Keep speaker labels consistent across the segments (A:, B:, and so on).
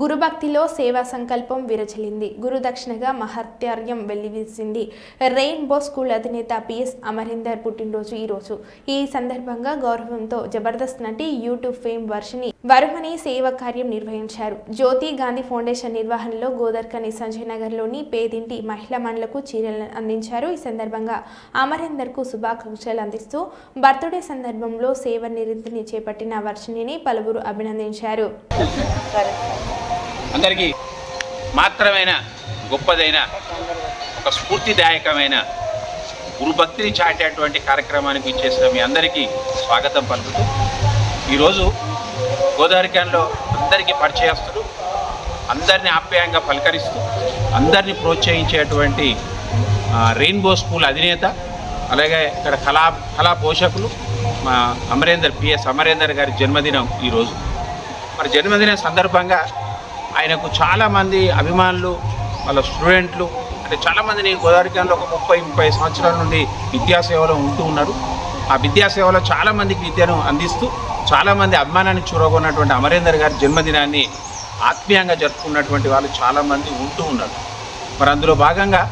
A: గురుభక్తిలో సేవా సంకల్పం విరచలింది. గురుదక్షిణగా మహత్యార్యం వెల్లివిసింది రెయిన్బో స్కూల్ అధినేత పిఎస్ అమరీందర్ పుట్టినరోజు ఈరోజు ఈ సందర్భంగా గౌరవంతో జబర్దస్త్ నటి యూట్యూబ్ ఫేమ్ వర్షిని వరుమని సేవ కార్యం నిర్వహించారు. జ్యోతి గాంధీ ఫౌండేషన్ నిర్వహణలో గోదర్కని సంజయ్ నగర్లోని పేదింటి మహిళా మండలకు చీరలను అందించారు. ఈ సందర్భంగా అమరీందర్కు శుభాకాంక్షలు అందిస్తూ బర్త్డే సందర్భంలో సేవ నిరంతని చేపట్టిన వర్షిణిని పలువురు అభినందించారు.
B: అందరికీ మాత్రమైన గొప్పదైన ఒక స్ఫూర్తిదాయకమైన గురుభక్తిని చాటేటువంటి కార్యక్రమానికి ఇచ్చేసిన మీ అందరికీ స్వాగతం పలుకుతూ ఈరోజు గోదావరి అందరికీ పరిచయస్తులు అందరినీ ఆప్యాయంగా పలకరిస్తూ అందరినీ ప్రోత్సహించేటువంటి రెయిన్బో స్కూల్ అధినేత అలాగే ఇక్కడ కళా కళా పోషకులు మా అమరేందర్ పిఎస్ అమరేందర్ గారి జన్మదినం ఈరోజు. మరి జన్మదిన సందర్భంగా ఆయనకు చాలామంది అభిమానులు వాళ్ళ స్టూడెంట్లు అంటే చాలామందిని గోదావరి కేంద్రంలో ఒక ముప్పై ముప్పై సంవత్సరాల నుండి విద్యాసేవలో ఉంటూ ఉన్నారు. ఆ విద్యాసేవలో చాలామందికి విద్యను అందిస్తూ చాలామంది అభిమానాన్ని చూరగొన్నటువంటి అమరేందర్ గారి జన్మదినాన్ని ఆత్మీయంగా జరుపుకున్నటువంటి వాళ్ళు చాలామంది ఉంటూ ఉన్నారు. మరి అందులో భాగంగా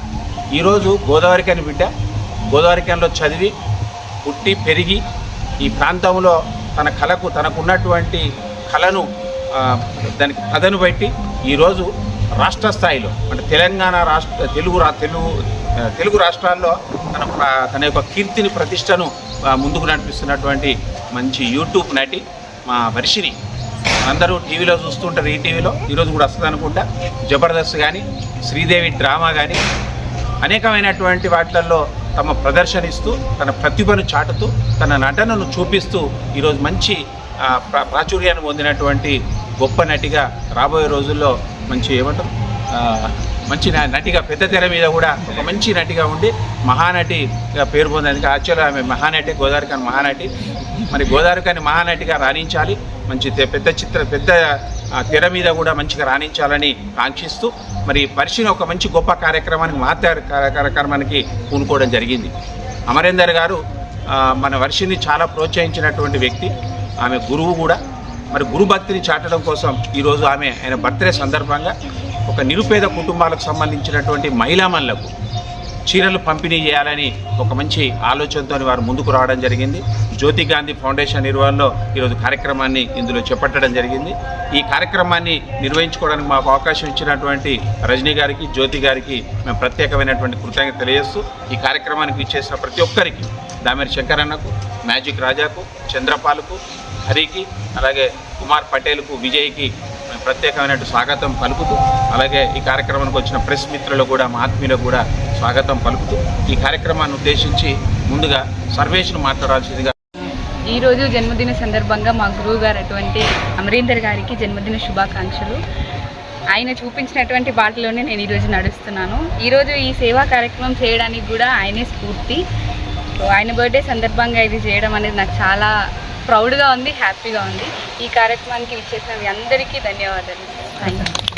B: ఈరోజు గోదావరికని బిడ్డ గోదావరి చదివి పుట్టి పెరిగి ఈ ప్రాంతంలో తన కళకు తనకున్నటువంటి కళను దానికి కథను బట్టి ఈరోజు రాష్ట్ర స్థాయిలో అంటే తెలంగాణ రాష్ట్ర తెలుగు రా తెలుగు తెలుగు రాష్ట్రాల్లో తన తన యొక్క కీర్తిని ప్రతిష్టను ముందుకు నడిపిస్తున్నటువంటి మంచి యూట్యూబ్ నటి మా వర్షిని అందరూ టీవీలో చూస్తుంటారు ఈ టీవీలో. ఈరోజు కూడా వస్తుంది అనుకుంటా. జబర్దస్త్ కానీ శ్రీదేవి డ్రామా కానీ అనేకమైనటువంటి వాటిల్లో తమ ప్రదర్శనిస్తూ తన ప్రతిభను చాటుతూ తన నటనను చూపిస్తూ ఈరోజు మంచి ప్రాచుర్యాన్ని పొందినటువంటి గొప్ప నటిగా రాబోయే రోజుల్లో మంచి ఏమంటారు? మంచి నటిగా పెద్ద తెర మీద కూడా ఒక మంచి నటిగా ఉండి మహానటిగా పేరు పొందేందుకు యాక్చువల్గా ఆమె మహానటి గోదావరికాని మహానటి. మరి గోదావరికాని మహానటిగా రాణించాలి. మంచి తె- పెద్ద చిత్ర పెద్ద తెర మీద కూడా మంచిగా రాణించాలని కాంక్షిస్తూ మరి పరిశీలన ఒక మంచి గొప్ప కార్యక్రమానికి మహత్య కార్యక్రమానికి పూనుకోవడం జరిగింది. అమరేందర్ గారు మన వర్షిని చాలా ప్రోత్సహించినటువంటి వ్యక్తి. ఆమె గురువు కూడా. మరి గురు భక్తిని చాటడం కోసం ఈరోజు ఆమె ఆయన బర్త్డే సందర్భంగా ఒక నిరుపేద కుటుంబాలకు సంబంధించినటువంటి మహిళామణులకు చీరలు పంపిణీ చేయాలని ఒక మంచి ఆలోచనతో వారు ముందుకు రావడం జరిగింది. జ్యోతి గాంధీ ఫౌండేషన్ నిర్వహణలో ఈరోజు కార్యక్రమాన్ని ఇందులో చేపట్టడం జరిగింది. ఈ కార్యక్రమాన్ని నిర్వహించుకోవడానికి మాకు అవకాశం ఇచ్చినటువంటి రజనీ గారికి జ్యోతి గారికి మేము ప్రత్యేకమైనటువంటి కృతజ్ఞత తెలియజేస్తూ ఈ కార్యక్రమానికి ఇచ్చేసిన ప్రతి ఒక్కరికి దామెరి శంకరన్నకు మ్యాజిక్ రాజాకు చంద్రపాలకు హరికి అలాగే కుమార్ పటేల్కు విజయ్కి మేము ప్రత్యేకమైన స్వాగతం పలుకుతూ అలాగే ఈ కార్యక్రమానికి వచ్చిన ప్రెస్ మిత్రులు కూడా మా ఆత్మీయులకు కూడా స్వాగతం పలుకుతూ ఈ కార్యక్రమాన్ని ఉద్దేశించి ముందుగా సర్వేష్ను మాట్లాడాల్సిందిగా
C: ఈరోజు జన్మదిన సందర్భంగా మా గురువు గారు అటువంటి అమరీందర్ గారికి జన్మదిన శుభాకాంక్షలు. ఆయన చూపించినటువంటి బాటలోనే నేను ఈరోజు నడుస్తున్నాను. ఈరోజు ఈ సేవా కార్యక్రమం చేయడానికి కూడా ఆయనే స్ఫూర్తి. ఆయన బర్త్డే సందర్భంగా ఇది చేయడం అనేది నాకు చాలా ప్రౌడ్గా ఉంది హ్యాపీగా ఉంది. ఈ కార్యక్రమానికి ఇచ్చేసిన మీ అందరికీ ధన్యవాదాలు. Thank you